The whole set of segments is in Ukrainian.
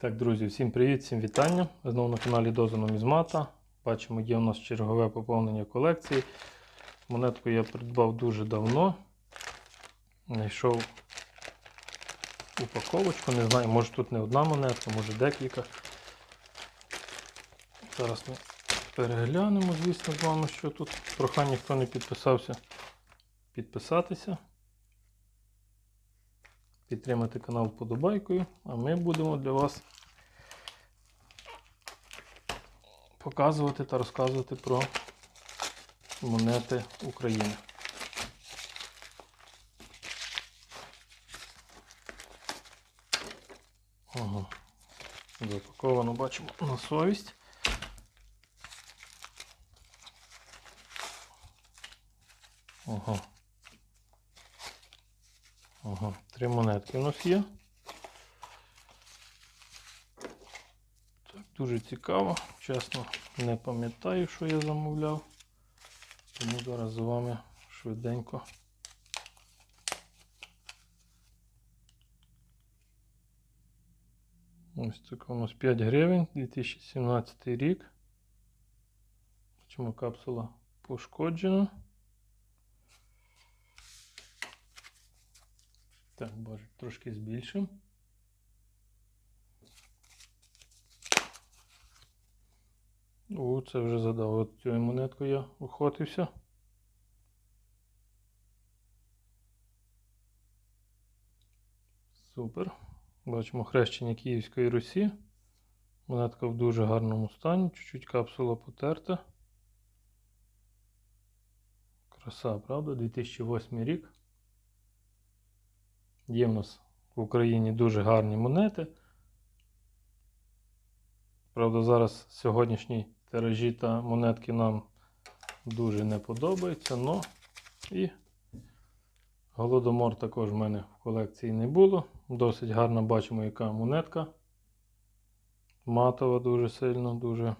так, друзі, всім привіт, всім вітання. Знову на каналі Доза Нумізмата. Бачимо, є у нас чергове поповнення колекції. Монетку я придбав дуже давно. Знайшов упаковочку, не знаю, може тут не одна монетка, може декілька. Зараз ми переглянемо, звісно, з вами, що тут. Прохання, хто не підписався, підписатися. Підтримати канал вподобайкою, а ми будемо для вас показувати та розказувати про монети України. Ага. Запаковано бачимо на совість. Ага. Ага, три монетки у нас є. Так, дуже цікаво. Чесно, не пам'ятаю, що я замовляв. Тому зараз з вами швиденько. Ось так у нас 5 гривень, 2017 рік. Чому капсула пошкоджена? Так, боже, трошки збільшимо. О, це вже задав. От цією монеткою я охотився. Супер. Бачимо хрещення Київської Русі. Монетка в дуже гарному стані. Чуть-чуть капсула потерта. Краса, правда? 2008 рік. Є в нас в Україні дуже гарні монети. Правда, зараз сьогоднішні тиражі та монетки нам дуже не подобаються, но і Голодомор також в мене в колекції не було. Досить гарно бачимо, яка монетка. Матова дуже сильно, дуже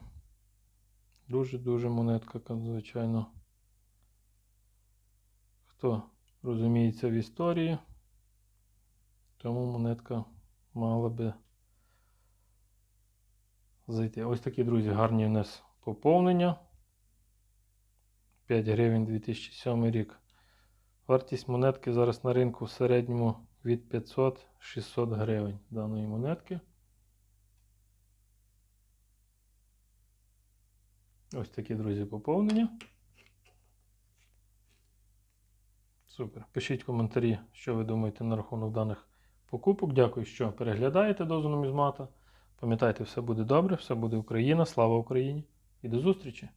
дуже-дуже монетка, звичайно. Хто розуміється в історії, тому монетка мала би зайти. Ось такі, друзі, гарні у нас поповнення. 5 гривень 2007 рік. Вартість монетки зараз на ринку в середньому від 500-600 гривень даної монетки. Ось такі, друзі, поповнення. Супер. Пишіть коментарі, що ви думаєте на рахунок даних покупок. Дякую, що переглядаєте дозу нумізмата. Пам'ятайте, все буде добре, все буде Україна. Слава Україні і до зустрічі!